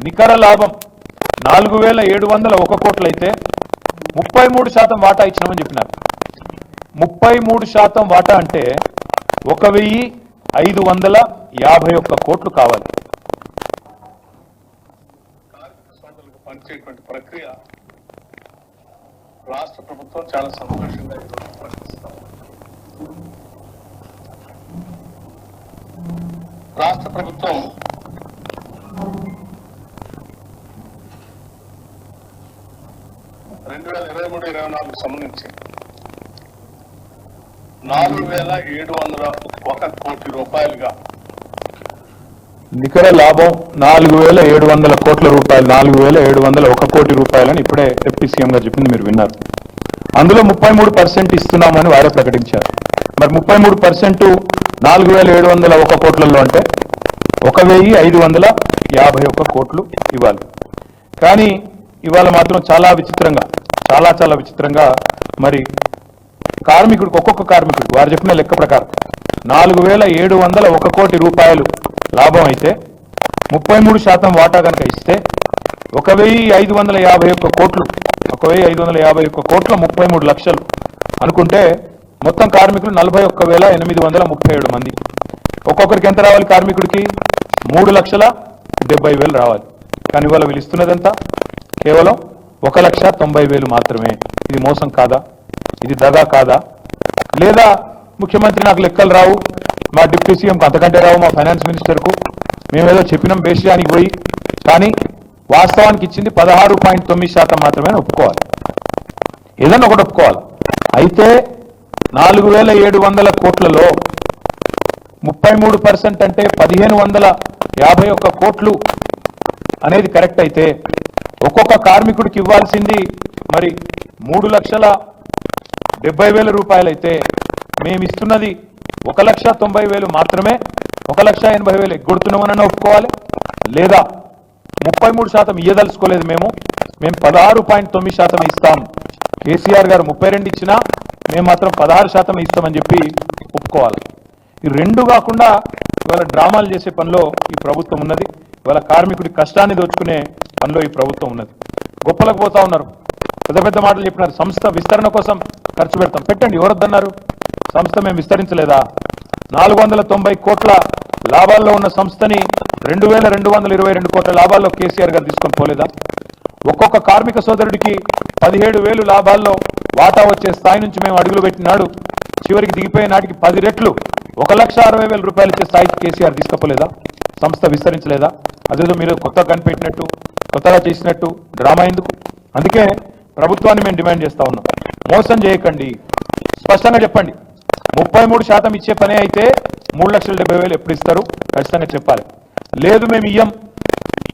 నికర లాభం నాలుగు వేల ఏడు వందల ఒక కోట్లయితే ముప్పై మూడు శాతం వాటా ఇచ్చినామని చెప్పినారు. ముప్పై మూడు శాతం వాటా అంటే ఒక వెయ్యి ఐదు వందల యాభై ఒక్క కోట్లు కావాలి. పనిచేటువంటి ప్రక్రియ రాష్ట్ర ప్రభుత్వం చాలా సంతోషంగా రాష్ట్ర ప్రభుత్వం రెండు వేల ఇరవై మూడు ఇరవై నాలుగు సంబంధించి నాలుగు వేల ఏడు వందల ఒక కోటి రూపాయలుగా. నికర లాభం నాలుగు వేల ఏడు వందల కోట్ల రూపాయలు నాలుగు వేల ఏడు వందల ఒక కోటి రూపాయలని ఇప్పుడే డిప్యూటీ సీఎం గారు చెప్పింది మీరు విన్నారు. అందులో ముప్పై మూడు పర్సెంట్ ఇస్తున్నామని వారే ప్రకటించారు. మరి ముప్పై మూడు పర్సెంట్ నాలుగు వేల ఏడు వందల ఒక కోట్లలో అంటే ఒక వెయ్యి ఐదు వందల యాభై ఒక్క కోట్లు ఇవ్వాలి. కానీ ఇవాళ మాత్రం చాలా విచిత్రంగా చాలా చాలా విచిత్రంగా మరి కార్మికుడికి ఒక్కొక్క కార్మికుడికి వారు చెప్పిన లెక్క ప్రకారం నాలుగు వేల ఏడు వందల ఒక కోటి రూపాయలు లాభం అయితే ముప్పై మూడు శాతం వాటా కనుక ఇస్తే ఒక వెయ్యి ఐదు వందల యాభై ఒక్క కోట్లు ఒక వెయ్యి ఐదు వందల యాభై ఒక్క కోట్ల ముప్పై మూడు లక్షలు అనుకుంటే మొత్తం కార్మికులు నలభై ఒక్క వేల ఎనిమిది వందల ముప్పై ఏడు మంది. ఒక్కొక్కరికి ఎంత రావాలి కార్మికుడికి? మూడు లక్షల డెబ్బై వేలు రావాలి. కానీ ఇవాళ వీళ్ళు ఇస్తున్నదంతా కేవలం ఒక లక్ష తొంభై వేలు మాత్రమే. ఇది మోసం కాదా? ఇది దగా కాదా? లేదా ముఖ్యమంత్రి నాకు లెక్కలు రావు? మా డిప్యూటీ సీఎంకు అంతకంటే రావు మా ఫైనాన్స్ మినిస్టర్కు మేమేదో చెప్పినాం బేషియానికి పోయి. కానీ వాస్తవానికి ఇచ్చింది పదహారు పాయింట్ తొమ్మిది శాతం మాత్రమే ఒప్పుకోవాలి. ఏదన్నా ఒకటి ఒప్పుకోవాలి. అయితే నాలుగు వేల ఏడు వందల కోట్లలో ముప్పై మూడు పర్సెంట్ అంటే పదిహేను వందల యాభై ఒక్క కోట్లు అనేది కరెక్ట్ అయితే ఒక్కొక్క కార్మికుడికి ఇవ్వాల్సింది మరి మూడు లక్షల డెబ్బై వేల రూపాయలైతే మేము ఇస్తున్నది ఒక లక్ష తొంభై వేలు మాత్రమే ఒక లక్ష ఎనభై వేలు ఎగ్గొడుతున్నామని ఒప్పుకోవాలి? లేదా ముప్పై మూడు శాతం ఇయ్యదలుచుకోలేదు మేము మేము పదహారు పాయింట్ తొమ్మిది శాతం ఇస్తాం. కేసీఆర్ గారు ముప్పై రెండు ఇచ్చినా మేము మాత్రం పదహారు శాతం ఇస్తామని చెప్పి ఒప్పుకోవాలి. ఈ రెండు కాకుండా ఇవాళ డ్రామాలు చేసే పనిలో ఈ ప్రభుత్వం ఉన్నది. ఇవాళ కార్మికుడి కష్టాన్ని దోచుకునే పనిలో ఈ ప్రభుత్వం ఉన్నది. గొప్పలకు పోతా ఉన్నారు. పెద్ద పెద్ద మాటలు చెప్పినారు. సంస్థ విస్తరణ కోసం ఖర్చు పెడతాం. పెట్టండి ఎవరొద్దన్నారు? సంస్థ మేము విస్తరించలేదా? నాలుగు వందల తొంభై కోట్ల లాభాల్లో ఉన్న సంస్థని రెండు వేల రెండు వందల ఇరవై రెండు కోట్ల లాభాల్లో కేసీఆర్ గారు తీసుకొని పోలేదా? ఒక్కొక్క కార్మిక సోదరుడికి పదిహేడు వేలు లాభాల్లో వాటా వచ్చే స్థాయి నుంచి మేము అడుగులు పెట్టినాడు. చివరికి దిగిపోయే నాటికి పది రెట్లు ఒక లక్ష అరవై వేల రూపాయలు ఇచ్చే స్థాయికి కేసీఆర్ తీసుకపోలేదా? సంస్థ విస్తరించలేదా? అదేదో మీరు కొత్త కనిపెట్టినట్టు కొత్తగా చేసినట్టు డ్రామా ఎందుకు? అందుకే ప్రభుత్వాన్ని మేము డిమాండ్ చేస్తా ఉన్నాం. మోసం చేయకండి. స్పష్టంగా చెప్పండి. ముప్పై మూడు శాతం ఇచ్చే పనే అయితే మూడు లక్షల డెబ్బై వేలు ఎప్పుడు ఇస్తారు? ఖచ్చితంగా చెప్పాలి. లేదు మేము ఇయ్యం.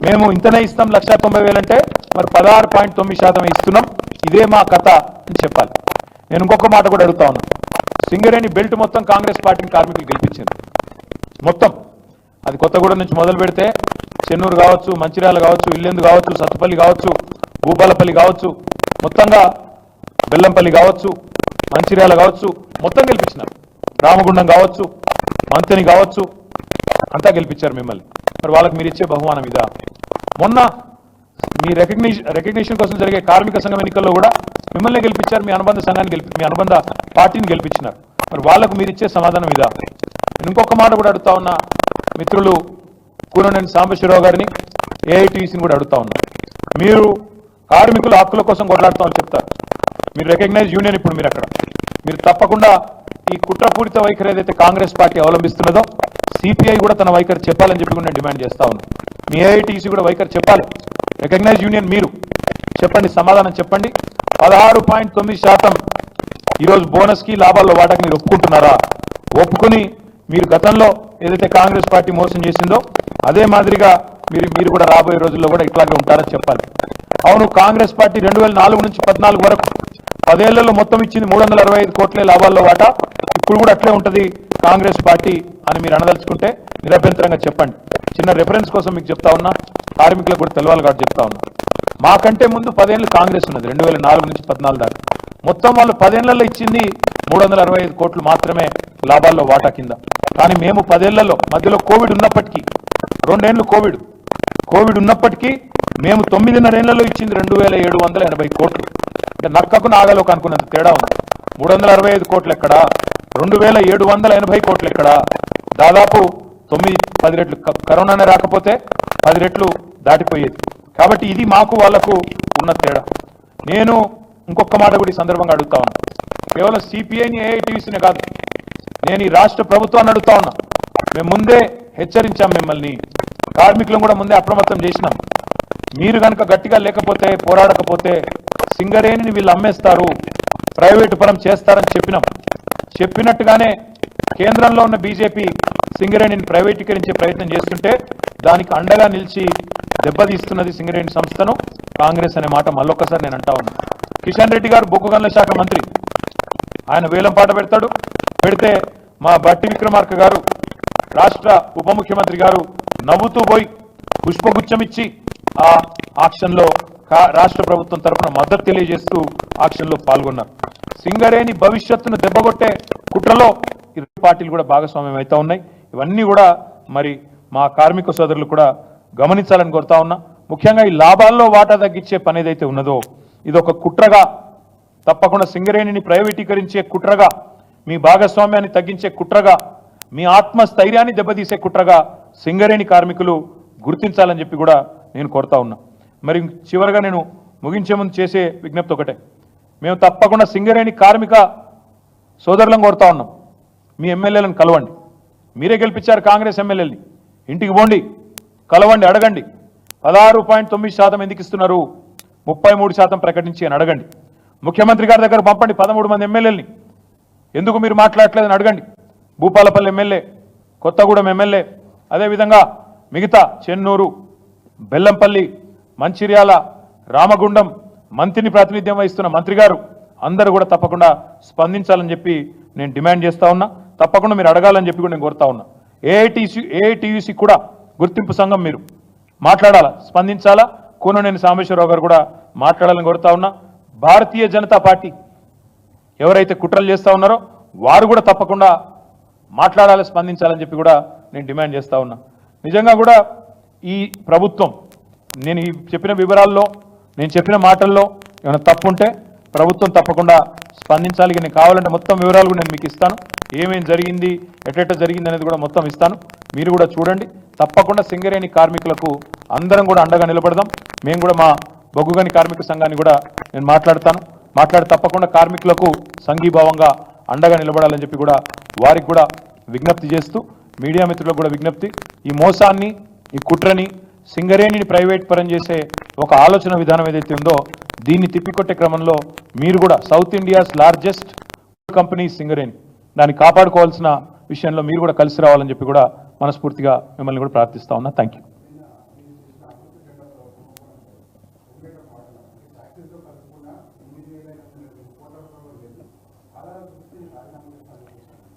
మేము ఇంతనే ఇస్తాం లక్ష తొంభై వేలు అంటే మరి పదహారు పాయింట్ తొమ్మిది శాతం ఇస్తున్నాం. ఇదే మా కథ అని చెప్పాలి. నేను ఇంకొక మాట కూడా అడుగుతా ఉన్నా. సింగరేణి బెల్ట్ మొత్తం కాంగ్రెస్ పార్టీని కార్మికులు గెలిపించింది. మొత్తం. అది కొత్తగూడెం నుంచి మొదలు పెడితే చెన్నూరు కావచ్చు మంచిర్యాల కావచ్చు ఇల్లెందు కావచ్చు సత్తుపల్లి కావచ్చు భూపాలపల్లి కావచ్చు మొత్తంగా బెల్లంపల్లి కావచ్చు మంచిర్యాల కావచ్చు మొత్తం గెలిపించినారు. రామగుండం కావచ్చు మంతని కావచ్చు అంతా గెలిపించారు మిమ్మల్ని. మరి వాళ్ళకి మీరు ఇచ్చే బహుమానం ఇదా? మొన్న మీ రికగ్నిషన్ రికగ్నిషన్ కోసం జరిగే కార్మిక సంఘం ఎన్నికల్లో కూడా మిమ్మల్ని గెలిపించారు మీ అనుబంధ సంఘాన్ని గెలిపి మీ అనుబంధ పార్టీని గెలిపించినారు. మరి వాళ్ళకు మీరు ఇచ్చే సమాధానం ఇదా? ఇంకొక మాట కూడా అడుగుతా ఉన్నా మిత్రులు కూననేని సాంబశివరావు గారిని ఏఐటీసీని కూడా అడుగుతా ఉన్నా. మీరు కార్మికుల హక్కుల కోసం కొట్లాడుతామని చెప్తారు. మీరు రికగ్నైజ్ యూనియన్ ఇప్పుడు మీరు అక్కడ. మీరు తప్పకుండా ఈ కుట్రపూరిత వైఖరి ఏదైతే కాంగ్రెస్ పార్టీ అవలంబిస్తున్నదో సిపిఐ కూడా తన వైఖరి చెప్పాలని చెప్పి నేను డిమాండ్ చేస్తా ఉన్నాను మీ ఏఐటీసీ కూడా వైఖరి చెప్పాలి. రికగ్నైజ్ యూనియన్ మీరు. చెప్పండి సమాధానం చెప్పండి. పదహారు పాయింట్ తొమ్మిది శాతం ఈరోజు బోనస్కి లాభాల్లో వాటాకి మీరు ఒప్పుకుంటున్నారా? ఒప్పుకుని మీరు గతంలో ఏదైతే కాంగ్రెస్ పార్టీ మోసం చేసిందో అదే మాదిరిగా మీరు మీరు కూడా రాబోయే రోజుల్లో కూడా ఇట్లాగే ఉంటారని చెప్పాలి. అవును కాంగ్రెస్ పార్టీ రెండు వేల నాలుగు నుంచి పద్నాలుగు వరకు పదేళ్ళలో మొత్తం ఇచ్చింది మూడు వందల అరవై ఐదు కోట్లే లాభాల్లో వాటా. ఇప్పుడు కూడా అట్లే ఉంటుంది కాంగ్రెస్ పార్టీ అని మీరు అనదలుచుకుంటే నిరభ్యంతరంగా చెప్పండి. చిన్న రెఫరెన్స్ కోసం మీకు చెప్తా ఉన్నా కార్మికులకు కూడా తెలవాలి కాబట్టి చెప్తా ఉన్నా. మాకంటే ముందు పదేళ్ళు కాంగ్రెస్ ఉన్నది రెండు వేల నాలుగు నుంచి పద్నాలుగు దాకా. మొత్తం వాళ్ళు పదేళ్ళలో ఇచ్చింది మూడు వందల అరవై ఐదు కోట్లు మాత్రమే లాభాల్లో వాటా కింద. కానీ మేము పదేళ్ళలో మధ్యలో కోవిడ్ ఉన్నప్పటికీ రెండేళ్ళు కోవిడ్. కోవిడ్ ఉన్నప్పటికీ మేము తొమ్మిదిన్నరేళ్ళలో ఇచ్చింది రెండు వేల ఏడు వందల ఎనభై కోట్లు. అంటే నక్కకు నాగలోకి అనుకున్నంత తేడా ఉంది. మూడు వందల అరవై ఐదు కోట్లు ఎక్కడా? రెండు వేల ఏడు వందల ఎనభై కోట్లు ఎక్కడా? దాదాపు తొమ్మిది పది రెట్లు. కరోనానే రాకపోతే పది రెట్లు దాటిపోయేది. కాబట్టి ఇది మాకు వాళ్ళకు ఉన్న తేడా. నేను ఇంకొక మాట కూడా ఈ సందర్భంగా అడుగుతా ఉన్నాను కేవలం సిపిఐని ఏఐటీసీనే కాదు నేను ఈ రాష్ట్ర ప్రభుత్వాన్ని అడుగుతా ఉన్నా. మేము ముందే హెచ్చరించాం మిమ్మల్ని. కార్మికులను కూడా ముందే అప్రమత్తం చేసినాం. మీరు కనుక గట్టిగా లేకపోతే పోరాడకపోతే సింగరేణిని వీళ్ళు అమ్మేస్తారు ప్రైవేటు పరం చేస్తారని చెప్పినాం. చెప్పినట్టుగానే కేంద్రంలో ఉన్న బీజేపీ సింగరేణిని ప్రైవేటీకరించే ప్రయత్నం చేస్తుంటే దానికి అండగా నిలిచి దెబ్బతీస్తున్నది సింగరేణి సంస్థను కాంగ్రెస్ అనే మాట మళ్ళొక్కసారి నేను అంటా ఉన్నా. కిషన్ రెడ్డి గారు బొగ్గు గనుల శాఖ మంత్రి. ఆయన వేలం పాట పెడతాడు. పెడితే మా బట్టి విక్రమార్క గారు రాష్ట్ర ఉప ముఖ్యమంత్రి గారు నవ్వుతూ పోయి పుష్పగుచ్చమిచ్చి ఆ ఆక్షన్లో రాష్ట్ర ప్రభుత్వం తరఫున మద్దతు తెలియజేస్తూ ఆక్షన్లో పాల్గొన్నారు. సింగరేణి భవిష్యత్తును దెబ్బగొట్టే కుట్రలో ఇరు పార్టీలు కూడా భాగస్వామ్యం అవుతా ఉన్నాయి. ఇవన్నీ కూడా మరి మా కార్మిక సోదరులు కూడా గమనించాలని కోరుతా ఉన్నా. ముఖ్యంగా ఈ లాభాల్లో వాటా తగ్గించే పని ఏదైతే ఉన్నదో ఇది ఒక కుట్రగా తప్పకుండా సింగరేణిని ప్రైవేటీకరించే కుట్రగా మీ భాగస్వామ్యాన్ని తగ్గించే కుట్రగా మీ ఆత్మస్థైర్యాన్ని దెబ్బతీసే కుట్రగా సింగరేణి కార్మికులు గుర్తించాలని చెప్పి కూడా నేను కోరుతా ఉన్నా. మరి చివరగా నేను ముగించే ముందు చేసే విజ్ఞప్తి ఒకటే. మేము తప్పకుండా సింగరేణి కార్మిక సోదరులను కోరుతా ఉన్నాం. మీ ఎమ్మెల్యేలను కలవండి. మీరే గెలిపించారు కాంగ్రెస్ ఎమ్మెల్యేని ఇంటికి పోండి. కలవండి అడగండి. పదహారు పాయింట్ తొమ్మిది శాతం ఎందుకు ఇస్తున్నారు? ముప్పై మూడు శాతం ప్రకటించి అని అడగండి. ముఖ్యమంత్రి గారి దగ్గర పంపండి పదమూడు మంది ఎమ్మెల్యేలని. ఎందుకు మీరు మాట్లాడలేదని అడగండి. భూపాలపల్లి ఎమ్మెల్యే కొత్తగూడెం ఎమ్మెల్యే అదేవిధంగా మిగతా చెన్నూరు బెల్లంపల్లి మంచిర్యాల రామగుండం మంత్రిని ప్రాతినిధ్యం వహిస్తున్న మంత్రి గారు అందరూ కూడా తప్పకుండా స్పందించాలని చెప్పి నేను డిమాండ్ చేస్తా ఉన్నా. తప్పకుండా మీరు అడగాలని చెప్పి కూడా నేను కోరుతా ఉన్నా. ఏఐటీసీ ఏఐటీయూసీ కూడా గుర్తింపు సంఘం మీరు మాట్లాడాలా? స్పందించాలా? కూననేని సామేశ్వరరావు గారు కూడా మాట్లాడాలని కోరుతా ఉన్నా. భారతీయ జనతా పార్టీ ఎవరైతే కుట్రలు చేస్తూ ఉన్నారో వారు కూడా తప్పకుండా మాట్లాడాలి స్పందించాలని చెప్పి కూడా నేను డిమాండ్ చేస్తూ ఉన్నా. నిజంగా కూడా ఈ ప్రభుత్వం నేను ఈ చెప్పిన వివరాల్లో నేను చెప్పిన మాటల్లో ఏమైనా తప్పు ఉంటే ప్రభుత్వం తప్పకుండా స్పందించాలి. నేను కావాలంటే మొత్తం వివరాలు కూడా నేను మీకు ఇస్తాను. ఏమేం జరిగింది ఎట్ట జరిగింది అనేది కూడా మొత్తం ఇస్తాను. మీరు కూడా చూడండి. తప్పకుండా సింగరేణి కార్మికులకు అందరం కూడా అండగా నిలబడదాం. మేము కూడా మా బొగ్గుగని కార్మిక సంఘాన్ని కూడా నేను మాట్లాడతాను. మాట్లాడి తప్పకుండా కార్మికులకు సంఘీభావంగా అండగా నిలబడాలని చెప్పి కూడా వారికి కూడా విజ్ఞప్తి చేస్తూ మీడియా మిత్రులకు కూడా విజ్ఞప్తి. ఈ మోసాన్ని ఈ కుట్రని సింగరేణిని ప్రైవేట్ పరం చేసే ఒక ఆలోచన విధానం ఏదైతే ఉందో దీన్ని తిప్పికొట్టే క్రమంలో మీరు కూడా south India's largest company Singareni. దాన్ని కాపాడుకోవాల్సిన విషయంలో మీరు కూడా కలిసి రావాలని చెప్పి కూడా మనస్ఫూర్తిగా మిమ్మల్ని కూడా ప్రార్థిస్తా ఉన్నా. థ్యాంక్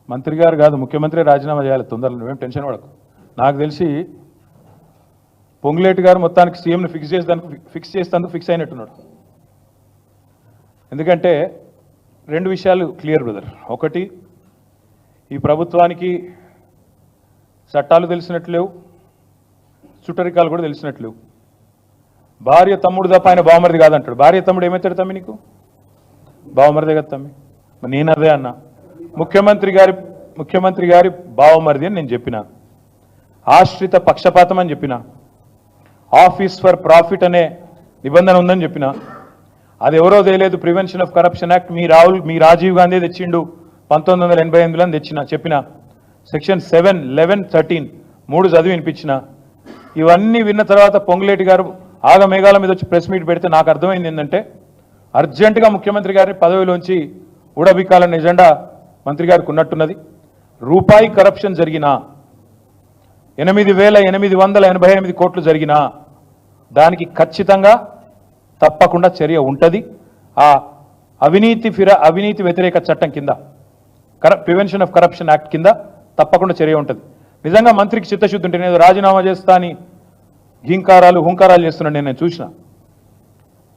మంత్రి గారు కాదు ముఖ్యమంత్రి రాజీనామా చేయాలి తొందరలో. నువ్వేం టెన్షన్ పడకు. నాకు తెలిసి పొంగులేటి గారు మొత్తానికి సీఎంని ఫిక్స్ చేసేదానికి ఫిక్స్ చేసేందుకు ఫిక్స్ అయినట్టున్నాడు. ఎందుకంటే రెండు విషయాలు క్లియర్ బ్రదర్. ఒకటి ఈ ప్రభుత్వానికి చట్టాలు తెలిసినట్లు లేవు చుట్టరికాలు కూడా తెలిసినట్లు లేవు. భార్య తమ్ముడు తప్ప ఆయన బావమరిది కాదంటాడు. భార్య తమ్ముడు ఏమవుతాడు తమ్మి నీకు? బావమరిదే కదా తమ్మి. నేను అదే అన్నా. ముఖ్యమంత్రి గారి ముఖ్యమంత్రి గారి బావమరిది అని నేను చెప్పిన. ఆశ్రిత పక్షపాతం అని చెప్పిన. ఆఫీస్ ఫర్ ప్రాఫిట్ అనే నిబంధన ఉందని చెప్పిన. అది ఎవరో తెలియదు ప్రివెన్షన్ ఆఫ్ కరప్షన్ యాక్ట్. మీ రాహుల్ మీ రాజీవ్ గాంధీ తెచ్చిండు పంతొమ్మిది వందల ఎనభై ఎనిమిదిలో తెచ్చిన చెప్పిన. సెక్షన్ సెవెన్ లెవెన్ థర్టీన్ మూడు చదివి వినిపించిన. ఇవన్నీ విన్న తర్వాత పొంగులేటి గారు ఆగమేఘాల మీద వచ్చి ప్రెస్ మీట్ పెడితే నాకు అర్థమైంది ఏంటంటే అర్జెంటుగా ముఖ్యమంత్రి గారిని పదవిలోంచి ఊడబిక్కాలన్న ఎజెండా మంత్రి గారికి ఉన్నట్టున్నది. రూపాయి కరప్షన్ జరిగినా ఎనిమిది వేల ఎనిమిది వందల ఎనభై ఎనిమిది కోట్లు జరిగినా దానికి ఖచ్చితంగా తప్పకుండా చర్య ఉంటుంది. ఆ అవినీతి ఫిర అవినీతి వ్యతిరేక చట్టం కింద కర ప్రివెన్షన్ ఆఫ్ కరప్షన్ యాక్ట్ కింద తప్పకుండా చర్య ఉంటుంది. నిజంగా మంత్రికి చిత్తశుద్ధి ఉంటే నేను రాజీనామా చేస్తా అని ఘీంకారాలు హుంకారాలు చేస్తున్నాను నేను నేను చూసిన.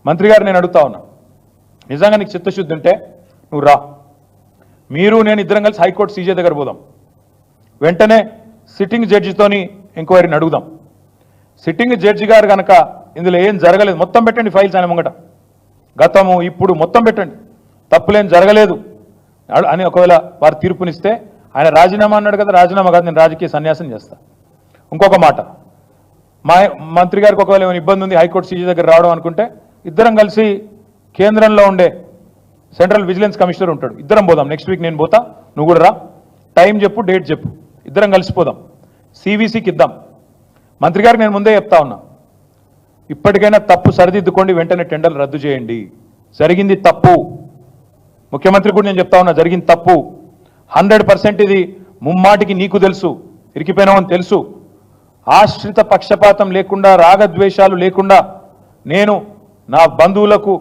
మంత్రి గారు నేను అడుగుతా ఉన్నా నిజంగా నీకు చిత్తశుద్ధి ఉంటే నువ్వు రా. మీరు నేను ఇద్దరం కలిసి హైకోర్టు సీజే దగ్గర పోదాం. వెంటనే సిట్టింగ్ జడ్జితోని ఎంక్వైరీని అడుగుదాం. సిట్టింగ్ జడ్జి గారు కనుక ఇందులో ఏం జరగలేదు మొత్తం పెట్టండి ఫైల్స్ ఆయన ముంగట. గతము ఇప్పుడు మొత్తం పెట్టండి. తప్పులేం జరగలేదు. అని ఒకవేళ వారు తీర్పునిస్తే ఆయన రాజీనామా అన్నాడు కదా రాజీనామా కాదు నేను రాజకీయ సన్యాసం చేస్తా. ఇంకొక మాట. మా మంత్రి గారికి ఒకవేళ ఏమైనా ఇబ్బంది ఉంది హైకోర్టు సీజీ దగ్గర రావడం అనుకుంటే ఇద్దరం కలిసి కేంద్రంలో ఉండే సెంట్రల్ విజిలెన్స్ కమిషనర్ ఉంటాడు. ఇద్దరం పోదాం. నెక్స్ట్ వీక్ నేను పోతా. నువ్వు కూడా రా. టైం చెప్పు డేట్ చెప్పు. ఇద్దరం కలిసిపోదాం సివిసికి ఇద్దాం. మంత్రి గారికి నేను ముందే చెప్తా ఉన్నా. ఇప్పటికైనా తప్పు సరిదిద్దుకోండి వెంటనే టెండర్లు రద్దు చేయండి. జరిగింది తప్పు. ముఖ్యమంత్రి కూడా నేను చెప్తా ఉన్నా జరిగింది తప్పు. హండ్రెడ్ పర్సెంట్ ఇది ముమ్మాటికి నీకు తెలుసు ఇరికిపోయినామని తెలుసు. ఆశ్రిత పక్షపాతం లేకుండా రాగద్వేషాలు లేకుండా నేను నా బంధువులకు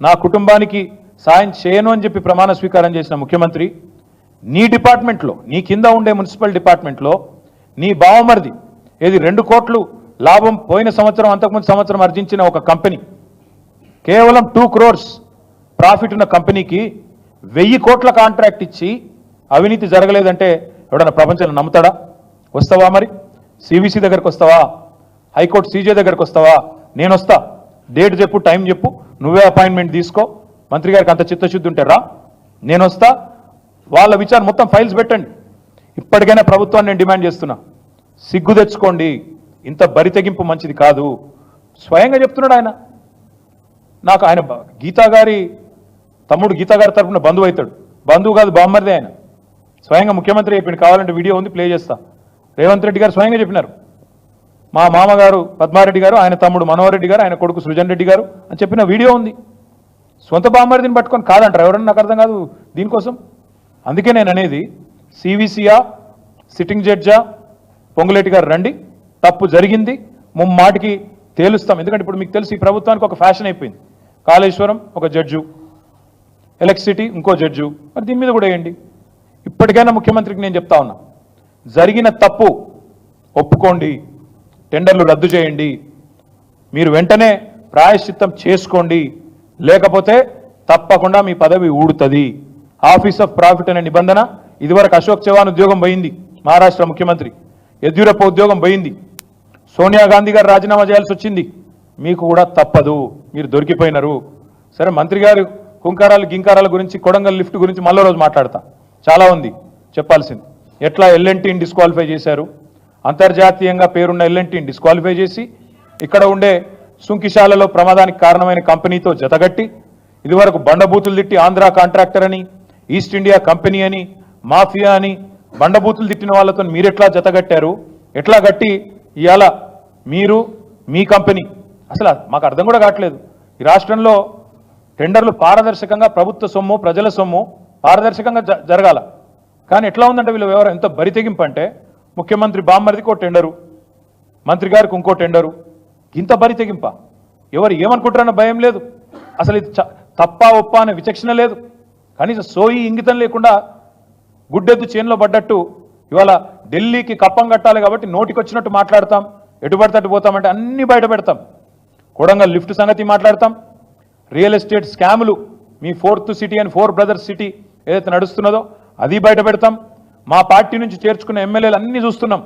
నా కుటుంబానికి సాయం చేయను అని చెప్పి ప్రమాణ స్వీకారం చేసిన ముఖ్యమంత్రి నీ డిపార్ట్మెంట్లో నీ కింద ఉండే మున్సిపల్ డిపార్ట్మెంట్లో నీ బావమరిది ఏది రెండు కోట్లు లాభం పోయిన సంవత్సరం అంతకుముందు సంవత్సరం ఆర్జించిన ఒక కంపెనీ కేవలం టూ క్రోర్స్ ప్రాఫిట్ ఉన్న కంపెనీకి వెయ్యి కోట్ల కాంట్రాక్ట్ ఇచ్చి అవినీతి జరగలేదంటే ఎవడన్నా ప్రపంచంలో నమ్ముతాడా? వస్తావా మరి? సివిసి దగ్గరకు వస్తావా? హైకోర్టు సీజే దగ్గరకు వస్తావా? నేను వస్తా డేట్ చెప్పు టైం చెప్పు. నువ్వే అపాయింట్మెంట్ తీసుకో. మంత్రి గారికి అంత చిత్తశుద్ధి ఉంటే రా నేను వస్తా వాళ్ళ విచారణ మొత్తం ఫైల్స్ పెట్టండి. ఇప్పటికైనా ప్రభుత్వాన్ని నేను డిమాండ్ చేస్తున్నా. సిగ్గు తెచ్చుకోండి. ఇంత బరి తెగింపు మంచిది కాదు. స్వయంగా చెప్తున్నాడు ఆయన. నాకు ఆయన గీతా గారి తమ్ముడు గీతా గారి తరఫున బంధువు అవుతాడు. బంధువు కాదు బామ్మర్దే ఆయన. స్వయంగా ముఖ్యమంత్రి చెప్పింది కావాలంటే వీడియో ఉంది ప్లే చేస్తా. రేవంత్ రెడ్డి గారు స్వయంగా చెప్పినారు. మా మామగారు పద్మారెడ్డి గారు ఆయన తమ్ముడు మనోహర్ రెడ్డి గారు ఆయన కొడుకు సృజన్ రెడ్డి గారు అని చెప్పిన వీడియో ఉంది. సొంత బామ్మర్దిని పట్టుకొని కాదంటారు? ఎవరన్నా నాకు అర్థం కాదు దీనికోసం. అందుకే నేను అనేది సివిసియా సిట్టింగ్ జడ్జా పొంగులేటి గారు రండి. తప్పు జరిగింది. ముమ్మాటికి తేలుస్తాం. ఎందుకంటే ఇప్పుడు మీకు తెలుసు ఈ ప్రభుత్వానికి ఒక ఫ్యాషన్ అయిపోయింది. కాళేశ్వరం ఒక జడ్జు. ఎలక్ట్రిసిటీ ఇంకో జడ్జు. మరి దీని మీద కూడా వేయండి ఇప్పటికైనా ముఖ్యమంత్రికి నేను చెప్తా ఉన్నా. జరిగిన తప్పు ఒప్పుకోండి. టెండర్లు రద్దు చేయండి. మీరు వెంటనే ప్రాయశ్చిత్తం చేసుకోండి. లేకపోతే తప్పకుండా మీ పదవి ఊడుతుంది. ఆఫీస్ ఆఫ్ ప్రాఫిట్ అనే నిబంధన ఇదివరకు అశోక్ చవాన్ ఉద్యోగం పోయింది మహారాష్ట్ర ముఖ్యమంత్రి. యద్యూరప్ప ఉద్యోగం పోయింది. సోనియా గాంధీ గారు రాజీనామా చేయాల్సి వచ్చింది. మీకు కూడా తప్పదు మీరు దొరికిపోయినారు. సరే మంత్రి గారు కుంకారాలు గింకారాల గురించి కొడంగల్ లిఫ్ట్ గురించి మళ్ళీ రోజు మాట్లాడతా. చాలా ఉంది చెప్పాల్సింది. ఎట్లా ఎల్ఎన్టీని డిస్క్వాలిఫై చేశారు? అంతర్జాతీయంగా పేరున్న ఎల్ఎన్టీని డిస్క్వాలిఫై చేసి ఇక్కడ ఉండే సుంకిశాలలో ప్రమాదానికి కారణమైన కంపెనీతో జతగట్టి ఇదివరకు బండబూతులు తిట్టి ఆంధ్ర కాంట్రాక్టర్ అని ఈస్ట్ ఇండియా కంపెనీ అని మాఫియా అని బండబూతులు తిట్టిన వాళ్ళతో మీరెట్లా జతగట్టారు? ఎట్లా గట్టి ఇవాళ మీరు మీ కంపెనీ? అసలు మాకు అర్థం కూడా కావట్లేదు. ఈ రాష్ట్రంలో టెండర్లు పారదర్శకంగా ప్రభుత్వ సొమ్ము ప్రజల సొమ్ము పారదర్శకంగా జ- జరగాల. కానీ ఎట్లా ఉందంటే వీళ్ళ వ్యవహారం ఎంత బరితెగింపు అంటే ముఖ్యమంత్రి బామ్మరిదికి ఓ టెండరు మంత్రి గారికి ఇంకో టెండరు ఇంత బరి తెగింప ఎవరు ఏమనుకుంటారన్న భయం లేదు. అసలు ఇది చ- తప్ప ఒప్ప అనే విచక్షణ లేదు. కనీసం సోయి ఇంగితం లేకుండా గుడ్డెద్దు చేనులో పడ్డట్టు ఇవాళ ఢిల్లీకి కప్పం కట్టాలి కాబట్టి నోటికొచ్చినట్టు మాట్లాడతాం. ఎటు పోతామంటే అన్నీ బయట పెడతాం. కొడంగల్ లిఫ్ట్ సంగతి మాట్లాడతాం. రియల్ ఎస్టేట్ స్కాములు మీ fourth city and four brothers city ఏదైతే నడుస్తున్నదో అది బయట పెడతాం. మా పార్టీ నుంచి చేర్చుకున్న ఎమ్మెల్యేలు అన్ని చూస్తున్నాం.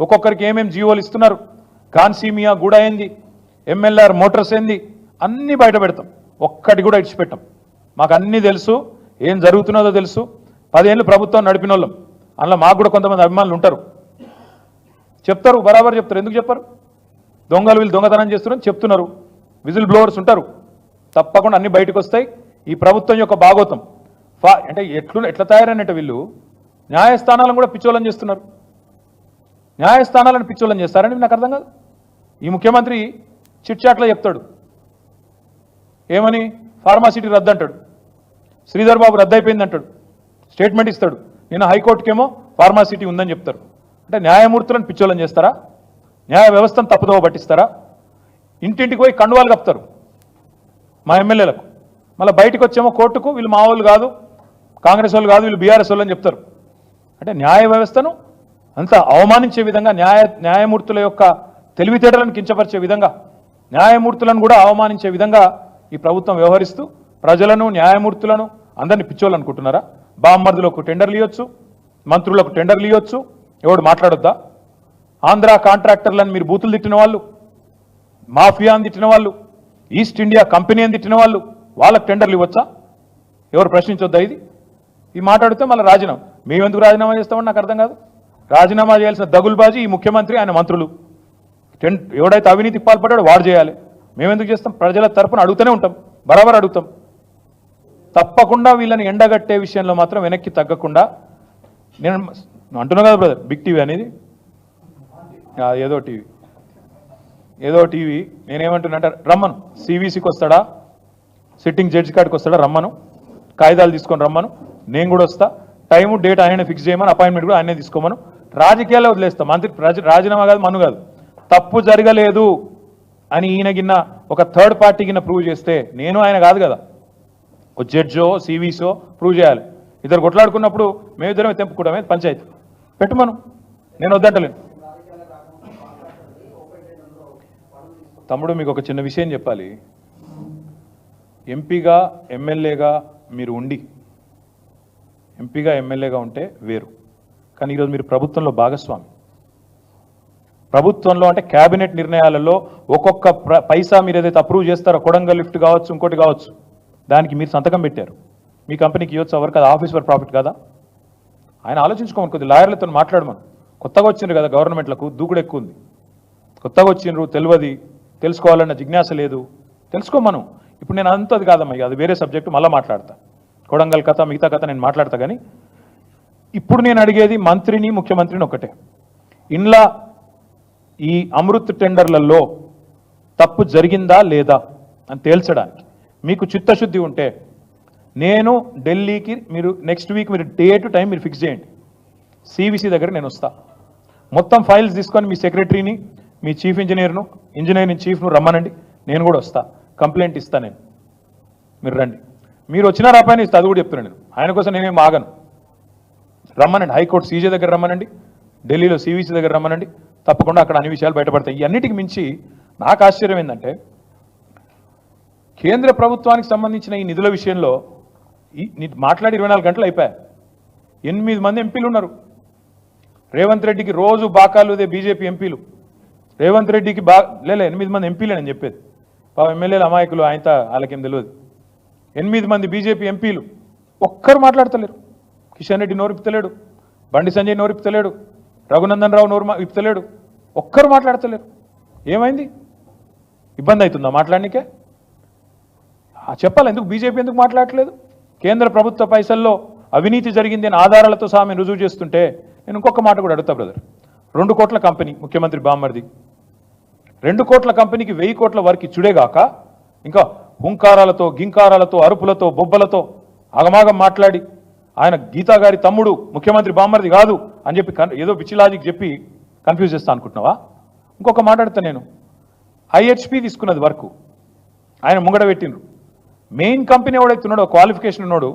ఒక్కొక్కరికి ఏమేం జీవోలు ఇస్తున్నారు? కాన్సీమియా కూడా ఏంది ఎంఎల్ఆర్ మోటార్స్ ఏంది అన్ని బయట పెడతాం. ఒక్కటి కూడా ఇడిచిపెట్టాం. మాకు అన్నీ తెలుసు ఏం జరుగుతున్నదో తెలుసు. పదేళ్ళు ప్రభుత్వం నడిపిన వాళ్ళం అందులో మాకు కూడా కొంతమంది అభిమానులు ఉంటారు. చెప్తారు బరాబర్ చెప్తారు. ఎందుకు చెప్పారు? దొంగలు వీళ్ళు దొంగతనం చేస్తున్నారని చెప్తున్నారు. విజిల్ బ్లోవర్స్ ఉంటారు. తప్పకుండా అన్ని బయటకు వస్తాయి. ఈ ప్రభుత్వం యొక్క భాగోతం. ఫా అంటే ఎట్లు ఎట్లా తయారైనట్టు వీళ్ళు? న్యాయస్థానాలను కూడా పిచ్చోళం చేస్తున్నారు. న్యాయస్థానాలను పిచ్చోళం చేస్తారని నాకు అర్థం కాదు. ఈ ముఖ్యమంత్రి చిట్చాట్లో చెప్తాడు. ఏమని? ఫార్మాసిటీ రద్దు అంటాడు శ్రీధర్ బాబు రద్దు అయిపోయింది అంటాడు స్టేట్మెంట్ ఇస్తాడు. నేను హైకోర్టుకేమో ఫార్మాసిటీ ఉందని చెప్తారు. అంటే న్యాయమూర్తులను పిచ్చోళ్ళని చేస్తారా? న్యాయ వ్యవస్థను తప్పుదోవ పట్టిస్తారా? ఇంటింటికి పోయి కండువాలు కప్తారు మా ఎమ్మెల్యేలకు. మళ్ళీ బయటకు వచ్చేమో కోర్టుకు వీళ్ళు మా వాళ్ళు కాదు కాంగ్రెస్ వాళ్ళు కాదు వీళ్ళు బీఆర్ఎస్ వాళ్ళు అని చెప్తారు. అంటే న్యాయ వ్యవస్థను అంత అవమానించే విధంగా న్యాయ న్యాయమూర్తుల యొక్క తెలివితేటలను కించపరిచే విధంగా న్యాయమూర్తులను కూడా అవమానించే విధంగా ఈ ప్రభుత్వం వ్యవహరిస్తూ ప్రజలను న్యాయమూర్తులను అందరినీ పిచ్చోళ్ళు అనుకుంటున్నారా? బామ్మర్దులకు టెండర్లు ఇవ్వచ్చు మంత్రులకు టెండర్లు ఇవ్వచ్చు ఎవడు మాట్లాడొద్దా? ఆంధ్ర కాంట్రాక్టర్లను మీరు బూతులు తిట్టిన వాళ్ళు మాఫియా అని తిట్టిన వాళ్ళు ఈస్ట్ ఇండియా కంపెనీ అని తిట్టిన వాళ్ళు వాళ్ళకు టెండర్లు ఇవ్వచ్చా? ఎవరు ప్రశ్నించొద్దా ఇది? ఈ మాట్లాడితే మళ్ళీ రాజీనామా. మేమెందుకు రాజీనామా చేస్తామని నాకు అర్థం కాదు. రాజీనామా చేయాల్సిన దగులుబాజీ ఈ ముఖ్యమంత్రి ఆయన మంత్రులు. ఎవడైతే అవినీతికి పాల్పడ్డాడో వాడు చేయాలి. మేము ఎందుకు చేస్తాం? ప్రజల తరపున అడుగుతూనే ఉంటాం. బరాబర్ అడుగుతాం. తప్పకుండా వీళ్ళని ఎండగట్టే విషయంలో మాత్రం వెనక్కి తగ్గకుండా నేను అంటున్నా కదా బ్రదర్ బిగ్ టీవీ అనేది? ఏదో టీవీ. ఏదో టీవీ. నేనేమంటున్నా రమ్మను. సివిసికి వస్తాడా? సిట్టింగ్ జడ్జి కాడికి వస్తాడా? రమ్మను. కాగితాలు తీసుకొని రమ్మను. నేను కూడా వస్తా. టైము డేట్ ఆయనే ఫిక్స్ చేయమని అపాయింట్మెంట్ కూడా ఆయనే తీసుకోమను. రాజకీయాల్లో వదిలేస్తాం. మంత్రి రాజీనామా కాదు మను కాదు. తప్పు జరగలేదు అని ఈయన గిన్న ఒక థర్డ్ పార్టీ గిన్న ప్రూవ్ చేస్తే నేను ఆయన కాదు కదా. ఒక జడ్జో సివిసో ప్రూవ్ చేయాలి. ఇద్దరు కొట్లాడుకున్నప్పుడు మేమిద్దరమే తెంపుకోవడమే పంచాయతీ. పెట్టుమను. నేను వద్దంటలేను. తమ్ముడు మీకు ఒక చిన్న విషయం చెప్పాలి. ఎంపీగా ఎమ్మెల్యేగా మీరు ఉండి ఎంపీగా ఎమ్మెల్యేగా ఉంటే వేరు. కానీ ఈరోజు మీరు ప్రభుత్వంలో భాగస్వామి. ప్రభుత్వంలో అంటే క్యాబినెట్ నిర్ణయాలలో ఒక్కొక్క పైసా మీరు ఏదైతే అప్రూవ్ చేస్తారో కొడంగల్ లిఫ్ట్ కావచ్చు ఇంకోటి కావచ్చు దానికి మీరు సంతకం పెట్టారు. మీ కంపెనీకి ఇవ్వచ్చు ఎవరికి అది ఆఫీస్ ఫర్ ప్రాఫిట్ కదా? ఆయన ఆలోచించుకోమని కొద్ది లాయర్లతో మాట్లాడమను. కొత్తగా వచ్చిండ్రు కదా గవర్నమెంట్లకు దూకుడు ఎక్కువ ఉంది. కొత్తగా వచ్చిండ్రు తెలియదు తెలుసుకోవాలన్న జిజ్ఞాస లేదు. తెలుసుకోమను. ఇప్పుడు నేను అంత అది కాదమ్మా ఇక అది వేరే సబ్జెక్టు మళ్ళీ మాట్లాడతా. కొడంగల్ కథ మిగతా కథ నేను మాట్లాడతా కానీ ఇప్పుడు నేను అడిగేది మంత్రిని ముఖ్యమంత్రిని ఒకటే ఇండ్ల ఈ అమృత్ టెండర్లలో తప్పు జరిగిందా లేదా అని తేల్చడానికి. మీకు చిత్తశుద్ధి ఉంటే నేను ఢిల్లీకి మీరు నెక్స్ట్ వీక్ మీరు డేట్ టైం మీరు ఫిక్స్ చేయండి. సివిసి దగ్గర నేను వస్తా. మొత్తం ఫైల్స్ తీసుకొని మీ సెక్రటరీని మీ చీఫ్ ఇంజనీర్ను ఇంజనీరింగ్ చీఫ్ను రమ్మనండి. నేను కూడా వస్తా. కంప్లైంట్ ఇస్తా నేను. మీరు రండి. మీరు వచ్చిన రాపాయని ఇస్తా. అది కూడా చెప్తున్నాను నేను. ఆయన కోసం నేనేం ఆగను. రమ్మనండి. హైకోర్టు సీజే దగ్గర రమ్మనండి. ఢిల్లీలో సివిసి దగ్గర రమ్మనండి. తప్పకుండా అక్కడ అన్ని విషయాలు బయటపడతాయి. ఇవన్నిటికి మించి నాకు ఆశ్చర్యం ఏంటంటే కేంద్ర ప్రభుత్వానికి సంబంధించిన ఈ నిధుల విషయంలో ఈ మాట్లాడి ఇరవై నాలుగు గంటలు అయిపోయాయి. ఎనిమిది మంది ఎంపీలు ఉన్నారు. రేవంత్ రెడ్డికి రోజు బాకాలుదే బీజేపీ ఎంపీలు. రేవంత్ రెడ్డికి బా లేలే ఎనిమిది మంది ఎంపీలే నేను చెప్పేది. పాపం ఎమ్మెల్యేలు అమాయకులు ఆయనతో వాళ్ళకేం తెలియదు. ఎనిమిది మంది బీజేపీ ఎంపీలు ఒక్కరు మాట్లాడతలేరు. కిషన్ రెడ్డి నోరు బండి సంజయ్ నోరు రఘునందన్ రావు నోరు మా- ఇప్పుతలేడు ఒక్కరు మాట్లాడతలేరు. ఏమైంది? ఇబ్బంది అవుతుందా మాట్లాడనికే? ఆ, చెప్పాలి ఎందుకు బీజేపీ ఎందుకు మాట్లాడట్లేదు? కేంద్ర ప్రభుత్వ పైసల్లో అవినీతి జరిగింది అని ఆధారాలతో సహా మేము రుజువు చేస్తుంటే నేను ఇంకొక మాట కూడా అడుగుతా బ్రదర్. రెండు కోట్ల కంపెనీ ముఖ్యమంత్రి బామ్మర్ది. రెండు కోట్ల కంపెనీకి వెయ్యి కోట్ల వరకు ఇచ్చుడేగాక ఇంకా హుంకారాలతో గింకారాలతో అరుపులతో బొబ్బలతో అగమాగం మాట్లాడి ఆయన గీతా గారి తమ్ముడు ముఖ్యమంత్రి బామ్మర్ది కాదు అని చెప్పి ఏదో పిచ్చి లాజిక్ చెప్పి కన్ఫ్యూజ్ చేస్తా అనుకుంటున్నావా? ఇంకొక మాట్లాడతా నేను. ఐహెచ్పి తీసుకున్నది వర్క్ ఆయన ముంగడ పెట్టిండ్రు. మెయిన్ కంపెనీ ఎవడైతే ఉన్నాడో క్వాలిఫికేషన్ ఉన్నాడు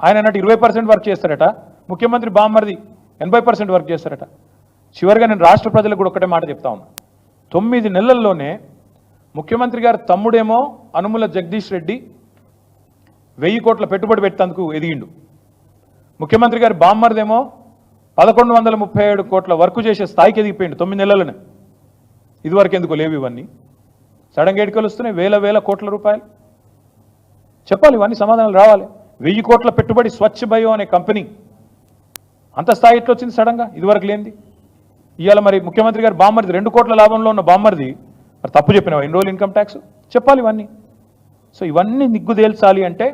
ఆయన అన్నట్టు ఇరవై పర్సెంట్ వర్క్ చేస్తారట. ముఖ్యమంత్రి బామ్మర్ది ఎనభై పర్సెంట్ వర్క్ చేస్తారట. చివరిగా నేను రాష్ట్ర ప్రజలకు కూడా ఒకటే మాట చెప్తా ఉన్నా. తొమ్మిది నెలల్లోనే ముఖ్యమంత్రి గారు తమ్ముడేమో అనుముల జగదీష్ రెడ్డి వెయ్యి కోట్ల పెట్టుబడి పెట్టేందుకు ఎదిగిండు. ముఖ్యమంత్రి గారి బామ్మర్దేమో పదకొండు వందల ముప్పై ఏడు కోట్ల వర్క్ చేసే స్థాయికి ఎదిగిపోయింది తొమ్మిది నెలలనే. ఇదివరకు ఎందుకు లేవు ఇవన్నీ? సడన్గా ఎడికలు వస్తున్నాయి వేల వేల కోట్ల రూపాయలు. చెప్పాలి ఇవన్నీ సమాధానాలు రావాలి. వెయ్యి కోట్ల పెట్టుబడి స్వచ్ఛ బయో అనే కంపెనీ. అంత స్థాయి ఎట్లా వచ్చింది సడన్గా ఇదివరకు లేనిది. ఇవాళ మరి ముఖ్యమంత్రి గారు బామ్మర్ది రెండు కోట్ల లాభంలో ఉన్న బామ్మర్ది మరి తప్పు చెప్పినావా? ఎన్ని రోజులు ఇన్కమ్ ట్యాక్స్? చెప్పాలి ఇవన్నీ. సో ఇవన్నీ నిగ్గుదేల్చాలి అంటే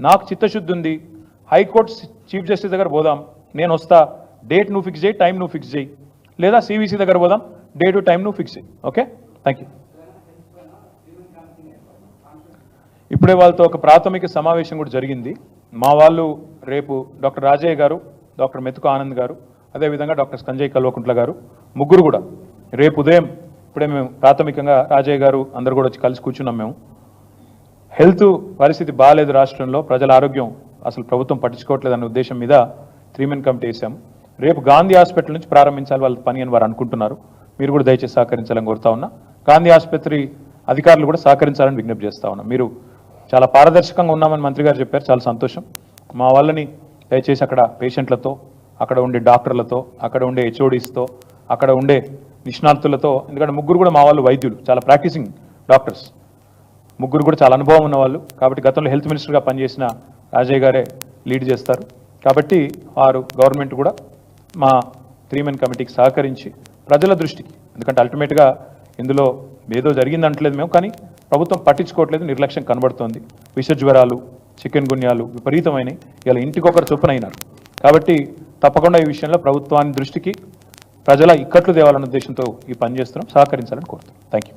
నాకు చిత్తశుద్ధి ఉంది. హైకోర్టు చీఫ్ జస్టిస్ దగ్గర పోదాం. నేను వస్తా. డేట్ నువ్వు ఫిక్స్ చేయి టైం నువ్వు ఫిక్స్ చేయి. లేదా సివిసి దగ్గర పోదాం. డేటు టైం నువ్వు ఫిక్స్ చేయి. ఓకే? థ్యాంక్ యూ ఇప్పుడే వాళ్ళతో ఒక ప్రాథమిక సమావేశం కూడా జరిగింది. మా వాళ్ళు రేపు డాక్టర్ రాజయ్య గారు డాక్టర్ మెతుకు ఆనంద్ గారు అదేవిధంగా డాక్టర్ సంజయ్ కల్వకుంట్ల గారు ముగ్గురు కూడా రేపు ఉదయం ఇప్పుడే మేము ప్రాథమికంగా రాజయ్య గారు అందరు కూడా వచ్చి కలిసి కూర్చున్నాం మేము. హెల్త్ పరిస్థితి బాగాలేదు రాష్ట్రంలో ప్రజల ఆరోగ్యం అసలు ప్రభుత్వం పట్టించుకోవట్లేదు అనే ఉద్దేశం మీద త్రీ మెన్ కమిటీ వేసాం రేపు గాంధీ హాస్పిటల్ నుంచి ప్రారంభించాలి వాళ్ళ పని అని వారు అనుకుంటున్నారు. మీరు కూడా దయచేసి సహకరించాలని కోరుతా ఉన్నా. గాంధీ ఆసుపత్రి అధికారులు కూడా సహకరించాలని విజ్ఞప్తి చేస్తా ఉన్నా. మీరు చాలా పారదర్శకంగా ఉన్నామని మంత్రి గారు చెప్పారు. చాలా సంతోషం. మా వాళ్ళని దయచేసి అక్కడ పేషెంట్లతో అక్కడ ఉండే డాక్టర్లతో అక్కడ ఉండే హెచ్ఓడీస్తో అక్కడ ఉండే నిష్ణాతులతో ఎందుకంటే ముగ్గురు కూడా మా వాళ్ళు వైద్యులు చాలా ప్రాక్టీసింగ్ డాక్టర్స్. ముగ్గురు కూడా చాలా అనుభవం ఉన్నవాళ్ళు. కాబట్టి గతంలో హెల్త్ మినిస్టర్గా పనిచేసిన రాజయ్య గారే లీడ్ చేస్తారు. కాబట్టి వారు గవర్నమెంట్ కూడా మా త్రీ మెన్ కమిటీకి సహకరించి ప్రజల దృష్టికి ఎందుకంటే అల్టిమేట్గా ఇందులో ఏదో జరిగింది అంటలేదు మేము కానీ ప్రభుత్వం పట్టించుకోవట్లేదు నిర్లక్ష్యం కనబడుతోంది. విష జ్వరాలు చికెన్ గున్యాలు విపరీతమైనవి ఇలా ఇంటికొకరు చొప్పున అయినారు. కాబట్టి తప్పకుండా ఈ విషయంలో ప్రభుత్వాన్ని దృష్టికి ప్రజల ఇక్కట్లు తేవాలన్న ఉద్దేశంతో ఈ పని చేస్తున్నాం. సహకరించాలని కోరుతున్నాం. Thank you